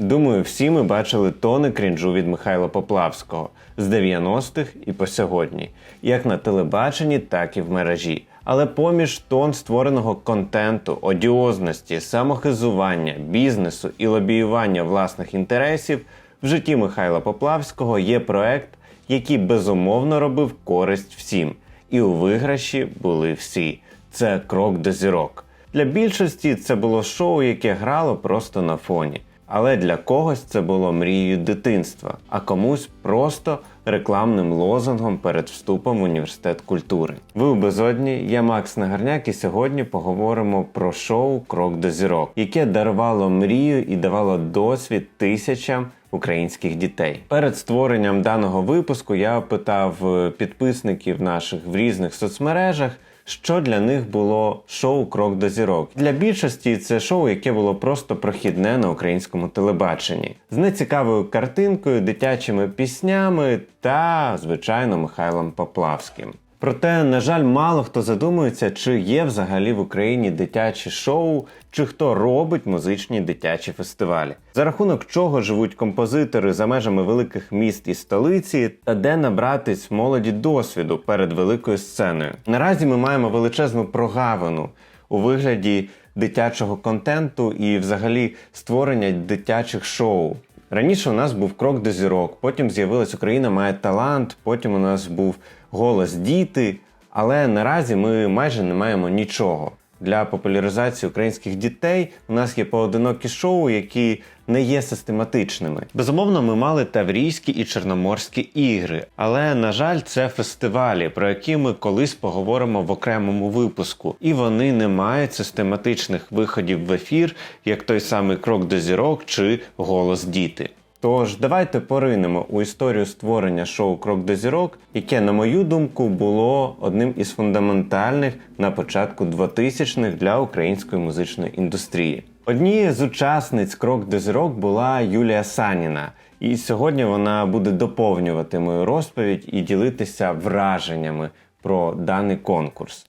Думаю, всі ми бачили тони крінжу від Михайла Поплавського з 90-х і по сьогодні, як на телебаченні, так і в мережі. Але поміж тон створеного контенту, одіозності, самохизування, бізнесу і лобіювання власних інтересів в житті Михайла Поплавського є проект, який безумовно робив користь всім, і у виграші були всі. Це крок до зірок. Для більшості це було шоу, яке грало просто на фоні. Але для когось це було мрією дитинства, а комусь просто рекламним лозунгом перед вступом в університет культури. Ви у безодні, я Макс Нагарняк, і сьогодні поговоримо про шоу Крок до зірок, яке дарувало мрію і давало досвід тисячам українських дітей. Перед створенням даного випуску я опитав е, підписників наших в різних соцмережах що для них було шоу Крок до зірок. Для більшості це шоу, яке було просто прохідне на українському телебаченні, з нецікавою картинкою, дитячими піснями та, звичайно, Михайлом Поплавським. Проте, на жаль, мало хто задумується, чи є взагалі в Україні дитячі шоу, чи хто робить музичні дитячі фестивалі, за рахунок чого живуть композитори за межами великих міст і столиці, та де набратись молоді досвіду перед великою сценою. Наразі ми маємо величезну прогавину у вигляді дитячого контенту і, взагалі, створення дитячих шоу. Раніше у нас був крок до зірок, потім з'явилась Україна має талант, потім у нас був голос діти. Але наразі ми майже не маємо нічого. Для популяризації українських дітей у нас є поодинокі шоу, які не є систематичними. Безумовно, ми мали таврійські і чорноморські ігри, але на жаль, це фестивалі, про які ми колись поговоримо в окремому випуску, і вони не мають систематичних виходів в ефір, як той самий крок до зірок чи голос діти. Тож давайте поринемо у історію створення шоу Крок до зірок, яке, на мою думку, було одним із фундаментальних на початку 2000-х для української музичної індустрії. Однією з учасниць Крок до зірок була Юлія Саніна, і сьогодні вона буде доповнювати мою розповідь і ділитися враженнями про даний конкурс.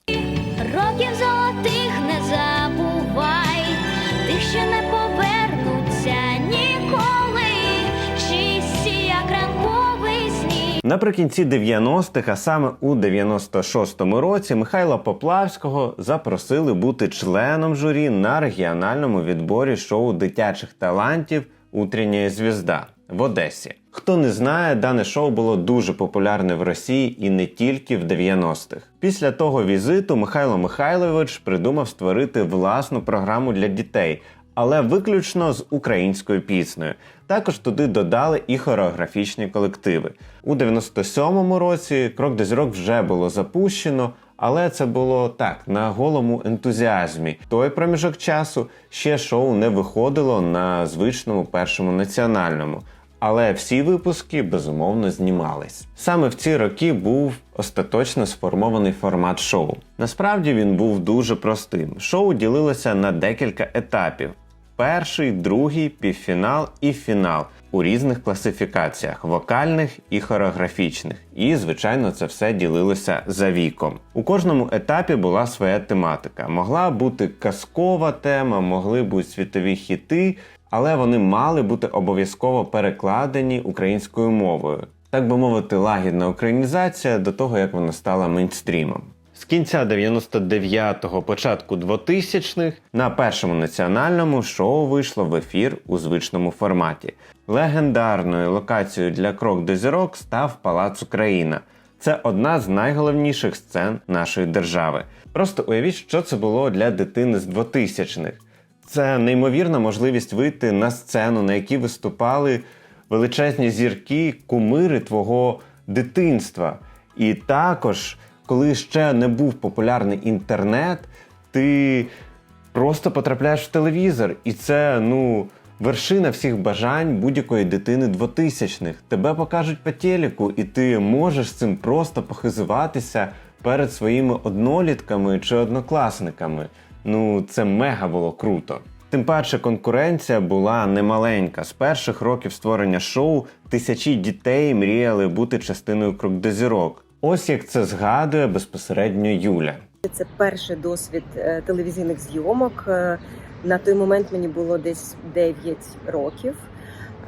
Років Наприкінці 90-х, а саме у 96-му році, Михайла Поплавського запросили бути членом журі на регіональному відборі шоу дитячих талантів Утрення звізда в Одесі. Хто не знає, дане шоу було дуже популярне в Росії і не тільки в 90-х. Після того візиту Михайло Михайлович придумав створити власну програму для дітей, але виключно з українською піснею. Також туди додали і хореографічні колективи. У 97-му році крок до зірок вже було запущено. Але це було так на голому ентузіазмі. Той проміжок часу ще шоу не виходило на звичному першому національному. Але всі випуски безумовно знімались. Саме в ці роки був остаточно сформований формат шоу. Насправді він був дуже простим. Шоу ділилося на декілька етапів: перший, другий, півфінал і фінал у різних класифікаціях вокальних і хореографічних. І, звичайно, це все ділилося за віком. У кожному етапі була своя тематика. Могла бути казкова тема, могли бути світові хіти, але вони мали бути обов'язково перекладені українською мовою. Так би мовити, лагідна українізація до того, як вона стала мейнстрімом. З кінця 99-го, початку 2000-х на першому національному шоу вийшло в ефір у звичному форматі. Легендарною локацією для крок до зірок став Палац Україна. Це одна з найголовніших сцен нашої держави. Просто уявіть, що це було для дитини з 2000-х. Це неймовірна можливість вийти на сцену, на якій виступали величезні зірки, кумири твого дитинства. І також, коли ще не був популярний інтернет, ти просто потрапляєш в телевізор, і це ну. Вершина всіх бажань будь-якої дитини 2000-х. Тебе покажуть по телеку, і ти можеш цим просто похизуватися перед своїми однолітками чи однокласниками. Ну, це мега було круто. Тим паче конкуренція була немаленька. З перших років створення шоу тисячі дітей мріяли бути частиною крок до зірок. Ось як це згадує безпосередньо Юля. Це перший досвід е, телевізійних зйомок. Е, На той момент мені було десь 9 років.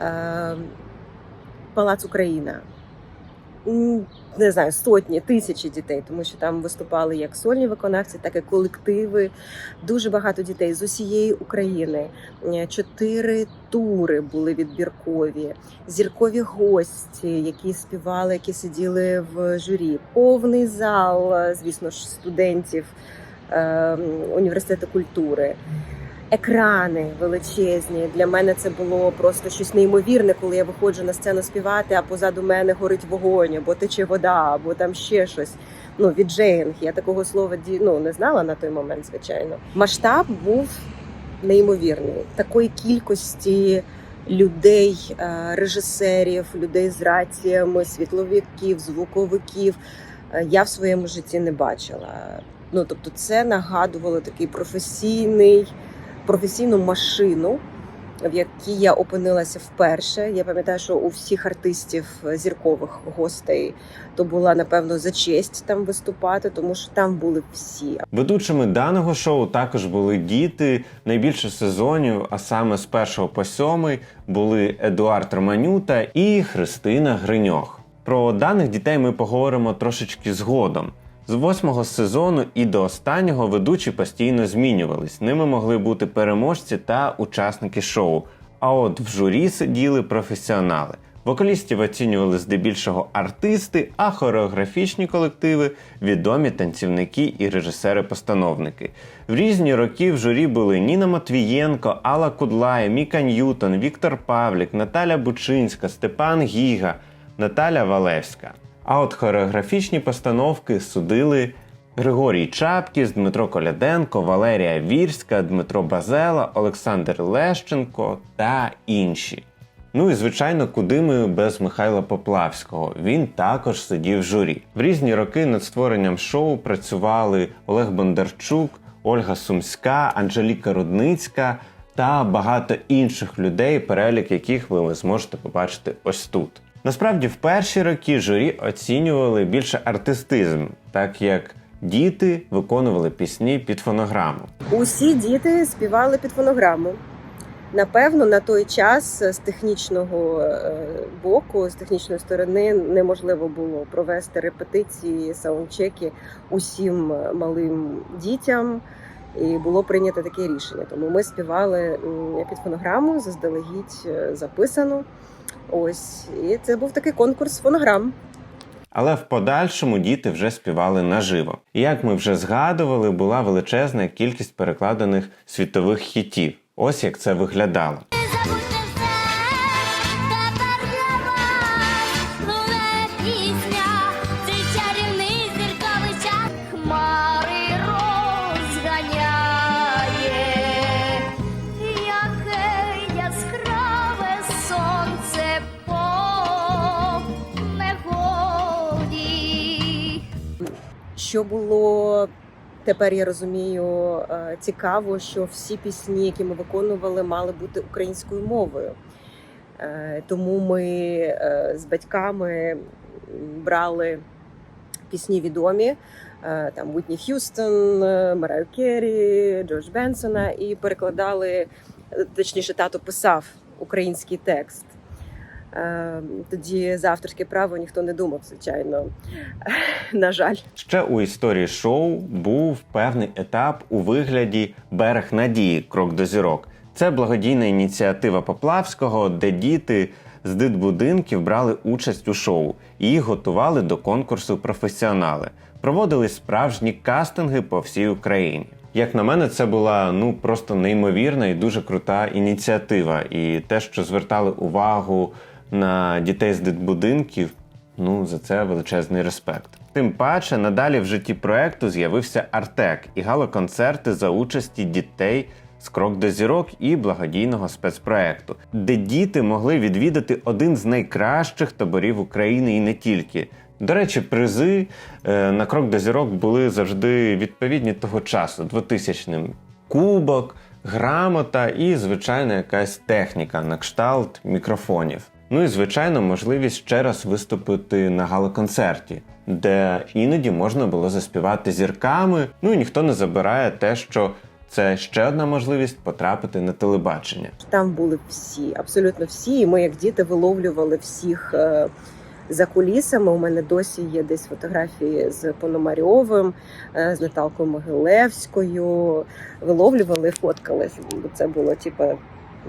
е, Палац Україна. Не знаю, сотні, тисячі дітей, тому що там виступали як сольні виконавці, так і колективи. Дуже багато дітей з усієї України. Е, Чотири тури були відбіркові, зіркові гості, які співали, які сиділи в журі. Повний зал, е, звісно ж, студентів е, університету культури. Екрани величезні. Для мене це було просто щось неймовірне, коли я виходжу на сцену співати, а позаду мене горить вогонь, або тече вода, або там ще щось. Ну, віджеїнг. Я такого слова ну, не знала на той момент, звичайно. Масштаб був неймовірний. Такої кількості людей, е, режисерів, людей з раціями, світловиків, звуковиків е, я в своєму житті не бачила. Ну тобто, це нагадувало такий професійний, професійну машину, в якій я опинилася вперше. Я пам'ятаю, що у всіх артистів е, зіркових гостей то була напевно за честь там виступати, тому що там були всі. Ведучими даного шоу також були діти. Найбільше сезонів, а саме з першого по сьомий, були Едуард Романюта і Христина Гриньох. Про даних дітей ми поговоримо трошечки згодом. З восьмого сезону і до останнього ведучі постійно змінювались. Ними могли бути переможці та учасники шоу. А от в журі сиділи професіонали. Вокалістів оцінювали здебільшого артисти, а хореографічні колективи відомі танцівники і режисери-постановники. В різні роки в журі були Ніна Матвієнко, Алла Кудлай, Міка Ньютон, Віктор Павлік, Наталя Бучинська, Степан Гіга, Наталя Валевська. А от хореографічні постановки судили Григорій Чапкіс, Дмитро Коляденко, Валерія Вірська, Дмитро Базела, Олександр Лещенко та інші. Ну і звичайно, куди ми без Михайла Поплавського. Він також сидів в журі. В різні роки над створенням шоу працювали Олег Бондарчук, Ольга Сумська, Анжеліка Рудницька та багато інших людей, перелік яких ви зможете побачити ось тут. Насправді, в перші роки журі оцінювали більше артистизм, так як діти виконували пісні під фонограму. Усі діти співали під фонограму. Напевно, на той час з технічного е, боку, з технічної сторони, неможливо було провести репетиції, саундчеки усім малим дітям. І було прийнято таке рішення. Тому ми співали під фонограму, заздалегідь е, записано. Ось, і це був такий конкурс фонограм. Але в подальшому діти вже співали наживо. І як ми вже згадували, була величезна кількість перекладених світових хітів. Ось як це виглядало. Що було тепер, я розумію, е, цікаво, що всі пісні, які ми виконували, мали бути українською мовою. Е, Тому ми е, з батьками брали пісні відомі. Там Вітні Х'юстон, Мараю Керрі, Джордж Бенсона, і перекладали, точніше, тато писав український текст. Е, Тоді за авторське право ніхто не думав, звичайно. На жаль. Ще у історії шоу був певний етап у вигляді Берег надії крок до зірок. Це благодійна ініціатива Поплавського, де діти з дитбудинків брали участь у шоу і готували до конкурсу професіонали. Проводили справжні кастинги по всій Україні. Як на мене, це була ну просто неймовірна і дуже крута ініціатива. І те, що звертали увагу на дітей з дитбудинків, ну за це величезний респект. Тим паче, надалі в житті проекту з'явився Артек і галоконцерти за участі дітей з крок до зірок і благодійного спецпроекту, де діти могли відвідати один з найкращих таборів України і не тільки. До речі, призи е, на крок до зірок були завжди відповідні того часу, 2000-ним. Кубок, грамота і, звичайно, якась техніка на кшталт мікрофонів. Ну і звичайно, можливість ще раз виступити на галоконцерті, де іноді можна було заспівати зірками. Ну і ніхто не забирає те, що це ще одна можливість потрапити на телебачення. Там були всі, абсолютно всі. І ми, як діти, виловлювали всіх е, за кулісами. У мене досі є десь фотографії з Пономарьовим, е, з Наталкою Могилевською. Виловлювали, фоткалися. Бо це було типу,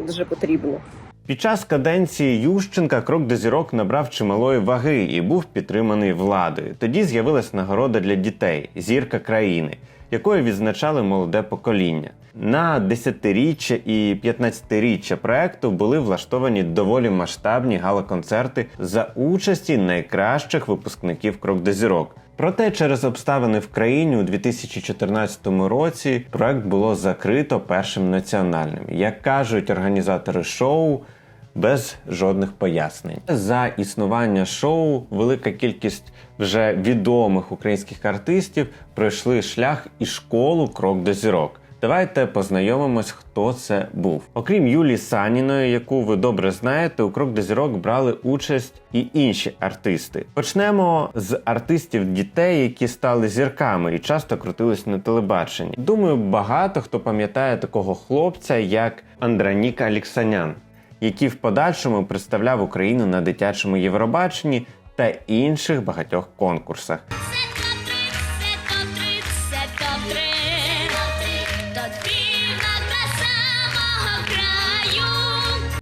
дуже потрібно. Під час каденції Ющенка крок до зірок набрав чималої ваги і був підтриманий владою. Тоді з'явилась нагорода для дітей зірка країни, якою відзначали молоде покоління. На 10-річчя і 15-річчя проекту були влаштовані доволі масштабні гала-концерти за участі найкращих випускників крок до зірок. Проте через обставини в країні у 2014 році проект було закрито першим національним. Як кажуть організатори шоу, без жодних пояснень. За існування шоу велика кількість вже відомих українських артистів пройшли шлях і школу крок до зірок. Давайте познайомимось, хто це був. Окрім Юлії Саніної, яку ви добре знаєте, у крок до зірок брали участь і інші артисти. Почнемо з артистів дітей, які стали зірками і часто крутились на телебаченні. Думаю, багато хто пам'ятає такого хлопця, як Андранік Аліксанян, який в подальшому представляв Україну на дитячому Євробаченні та інших багатьох конкурсах.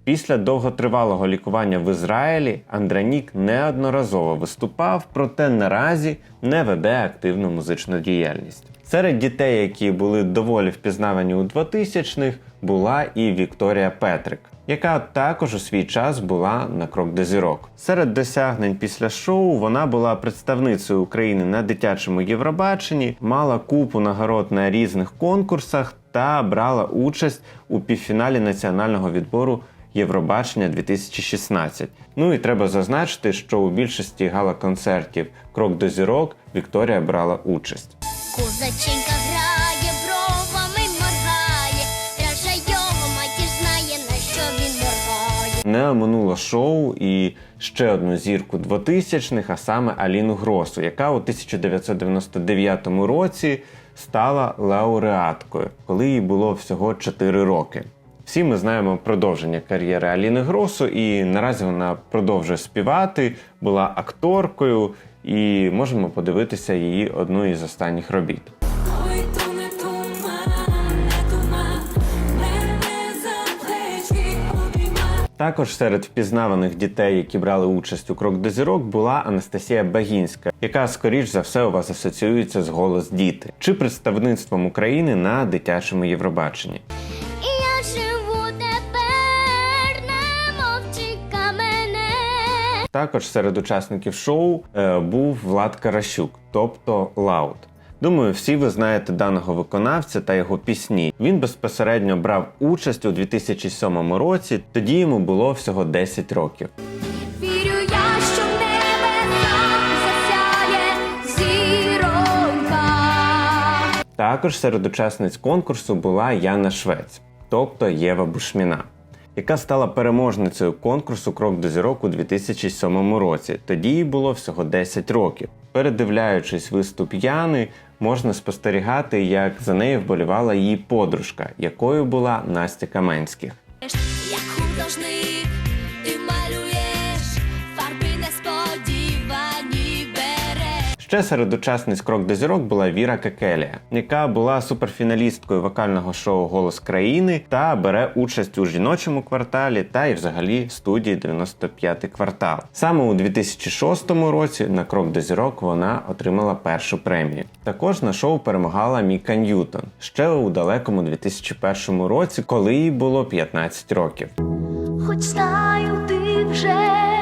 Після довготривалого лікування в Ізраїлі Андранік неодноразово виступав, проте наразі не веде активну музичну діяльність. Серед дітей, які були доволі впізнавані у 2000-х, була і Вікторія Петрик, яка також у свій час була на крок до зірок. Серед досягнень після шоу вона була представницею України на дитячому Євробаченні, мала купу нагород на різних конкурсах та брала участь у півфіналі національного відбору Євробачення 2016. Ну і треба зазначити, що у більшості гала-концертів Крок до зірок Вікторія брала участь. Козаченька Не оминуло шоу і ще одну зірку 2000-х, а саме Аліну Гросу, яка у 1999 році стала лауреаткою, коли їй було всього 4 роки. Всі ми знаємо продовження кар'єри Аліни Гросу, і наразі вона продовжує співати, була акторкою, і можемо подивитися її одну із останніх робіт. Також серед впізнаваних дітей, які брали участь у крок до зірок, була Анастасія Багінська, яка скоріш за все у вас асоціюється з голос діти чи представництвом України на дитячому Євробаченні. Також серед учасників шоу е, був Влад Каращук, тобто Лаут. Думаю, всі ви знаєте даного виконавця та його пісні. Він безпосередньо брав участь у 2007 році, тоді йому було всього 10 років. Також серед учасниць конкурсу була Яна Швець, тобто Єва Бушміна, яка стала переможницею конкурсу Крок до зірок у 2007 році. Тоді їй було всього 10 років. Передивляючись виступ Яни, можна спостерігати, як за нею вболівала її подружка, якою була Настя Каменських. Як художник, Ще серед учасниць крок до зірок була Віра Кекелія, яка була суперфіналісткою вокального шоу Голос країни та бере участь у жіночому кварталі та й взагалі студії 95 квартал. Саме у 2006 році на крок до зірок вона отримала першу премію. Також на шоу перемагала Міка Ньютон ще у далекому 2001 році, коли їй було 15 років. Хоч знаю, ти вже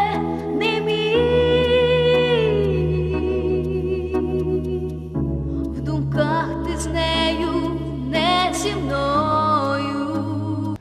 зі мною.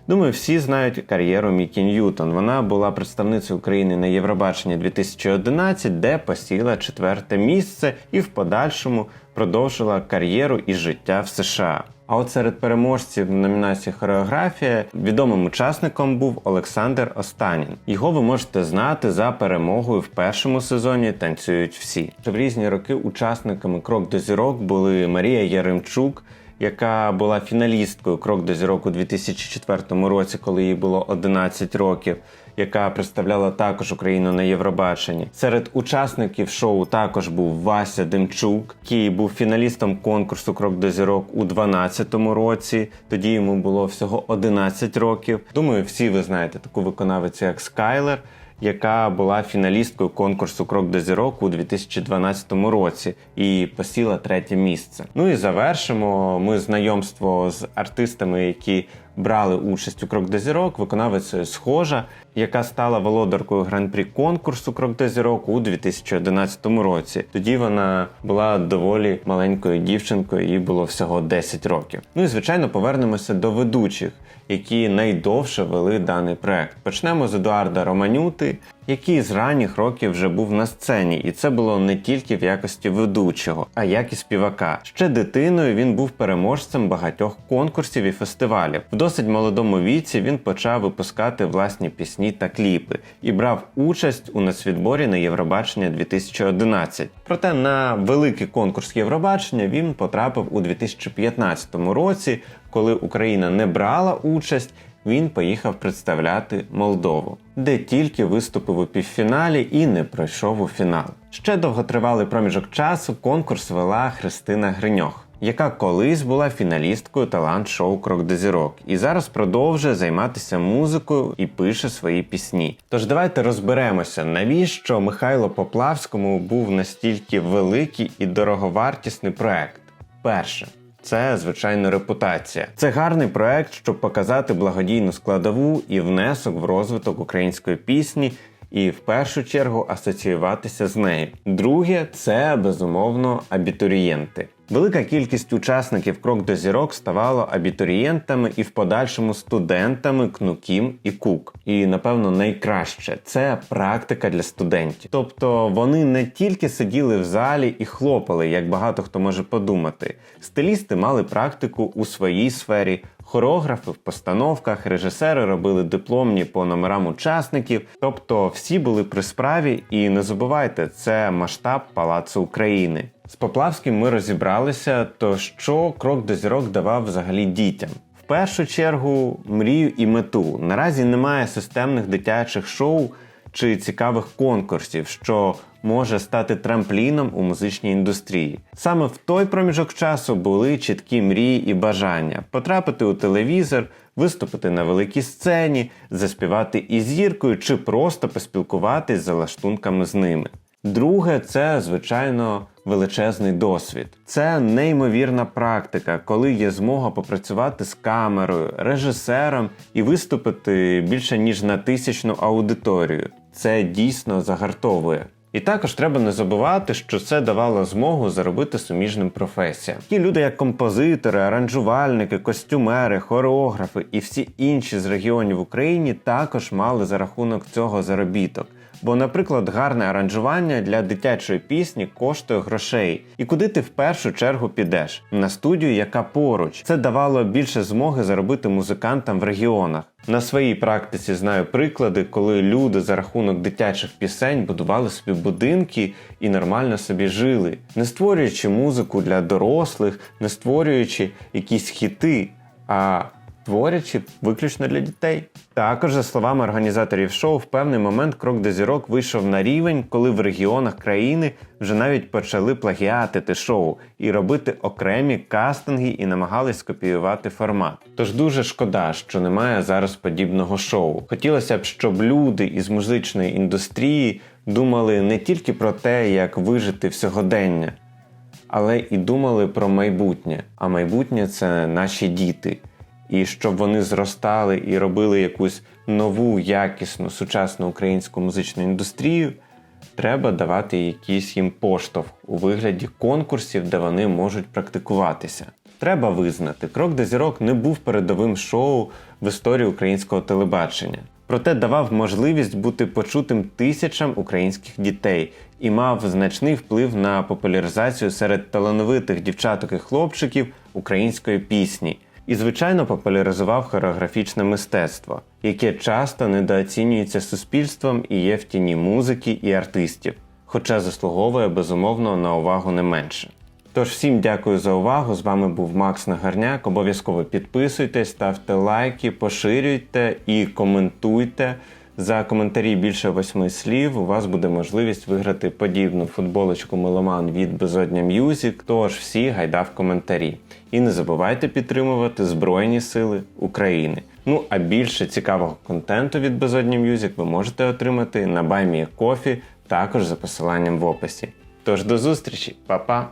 Думаю, всі знають кар'єру Мікі Ньютон. Вона була представницею України на Євробаченні 2011, де посіла четверте місце і в подальшому продовжила кар'єру і життя в США. А от серед переможців в номінації хореографія відомим учасником був Олександр Останін. Його ви можете знати за перемогою в першому сезоні Танцюють всі. В різні роки учасниками крок до зірок були Марія Яремчук, яка була фіналісткою Крок до зірок у 2004 році, коли їй було 11 років, яка представляла також Україну на Євробаченні. Серед учасників шоу також був Вася Демчук, який був фіналістом конкурсу Крок до зірок у 2012 році. Тоді йому було всього 11 років. Думаю, всі ви знаєте таку виконавицю, як Скайлер яка була фіналісткою конкурсу Крок до зірок у 2012 році і посіла третє місце. Ну і завершимо ми знайомство з артистами, які брали участь у Крок до зірок, виконавицею схожа, яка стала володаркою гран-прі конкурсу Крок до зірок у 2011 році. Тоді вона була доволі маленькою дівчинкою, їй було всього 10 років. Ну і звичайно, повернемося до ведучих, які найдовше вели даний проект. Почнемо з Едуарда Романюти, який з ранніх років вже був на сцені, і це було не тільки в якості ведучого, а як і співака. Ще дитиною він був переможцем багатьох конкурсів і фестивалів. В досить молодому віці він почав випускати власні пісні та кліпи і брав участь у нацвідборі на Євробачення 2011. Проте на великий конкурс Євробачення він потрапив у 2015 році, коли Україна не брала участь. Він поїхав представляти Молдову, де тільки виступив у півфіналі і не пройшов у фінал. Ще довготривалий проміжок часу конкурс вела Христина Гриньох, яка колись була фіналісткою талант-шоу Крок до зірок і зараз продовжує займатися музикою і пише свої пісні. Тож давайте розберемося, навіщо Михайло Поплавському був настільки великий і дороговартісний проект. Перше. Це звичайно репутація. Це гарний проект, щоб показати благодійну складову і внесок в розвиток української пісні, і в першу чергу асоціюватися з нею. Друге, це безумовно абітурієнти. Велика кількість учасників крок до зірок ставало абітурієнтами і в подальшому студентами КНУКІМ і КУК. І напевно найкраще це практика для студентів. Тобто вони не тільки сиділи в залі і хлопали, як багато хто може подумати. Стилісти мали практику у своїй сфері. Хореографи в постановках, режисери робили дипломні по номерам учасників, тобто всі були при справі, і не забувайте, це масштаб Палацу України. З Поплавським ми розібралися, то що крок до зірок давав взагалі дітям. В першу чергу мрію і мету. Наразі немає системних дитячих шоу чи цікавих конкурсів, що може стати трампліном у музичній індустрії. Саме в той проміжок часу були чіткі мрії і бажання потрапити у телевізор, виступити на великій сцені, заспівати із зіркою чи просто поспілкуватись за лаштунками з ними. Друге, це звичайно величезний досвід. Це неймовірна практика, коли є змога попрацювати з камерою, режисером і виступити більше ніж на тисячну аудиторію. Це дійсно загартовує. І також треба не забувати, що це давало змогу заробити суміжним професіям. Такі люди, як композитори, аранжувальники, костюмери, хореографи і всі інші з регіонів України, також мали за рахунок цього заробіток. Бо, наприклад, гарне аранжування для дитячої пісні коштує грошей. І куди ти в першу чергу підеш? На студію, яка поруч. Це давало більше змоги заробити музикантам в регіонах. На своїй практиці знаю приклади, коли люди за рахунок дитячих пісень будували собі будинки і нормально собі жили, не створюючи музику для дорослих, не створюючи якісь хіти, а творячи виключно для дітей. Також, за словами організаторів шоу, в певний момент крок до зірок вийшов на рівень, коли в регіонах країни вже навіть почали плагіатити шоу і робити окремі кастинги і намагались скопіювати формат. Тож дуже шкода, що немає зараз подібного шоу. Хотілося б, щоб люди із музичної індустрії думали не тільки про те, як вижити в сьогодення, але і думали про майбутнє. А майбутнє це наші діти. І щоб вони зростали і робили якусь нову, якісну, сучасну українську музичну індустрію, треба давати якийсь їм поштовх у вигляді конкурсів, де вони можуть практикуватися. Треба визнати, крок до зірок не був передовим шоу в історії українського телебачення. Проте давав можливість бути почутим тисячам українських дітей і мав значний вплив на популяризацію серед талановитих дівчаток і хлопчиків української пісні. І, звичайно, популяризував хореографічне мистецтво, яке часто недооцінюється суспільством і є в тіні музики і артистів, хоча заслуговує безумовно на увагу не менше. Тож всім дякую за увагу. З вами був Макс Нагарняк. Обов'язково підписуйтесь, ставте лайки, поширюйте і коментуйте. За коментарі більше восьми слів у вас буде можливість виграти подібну футболочку Меломан від Безодня М'юзік. Тож всі гайда в коментарі. І не забувайте підтримувати Збройні Сили України. Ну а більше цікавого контенту від Безодня М'юзік ви можете отримати на Баймія Кофі, також за посиланням в описі. Тож до зустрічі, Па-па!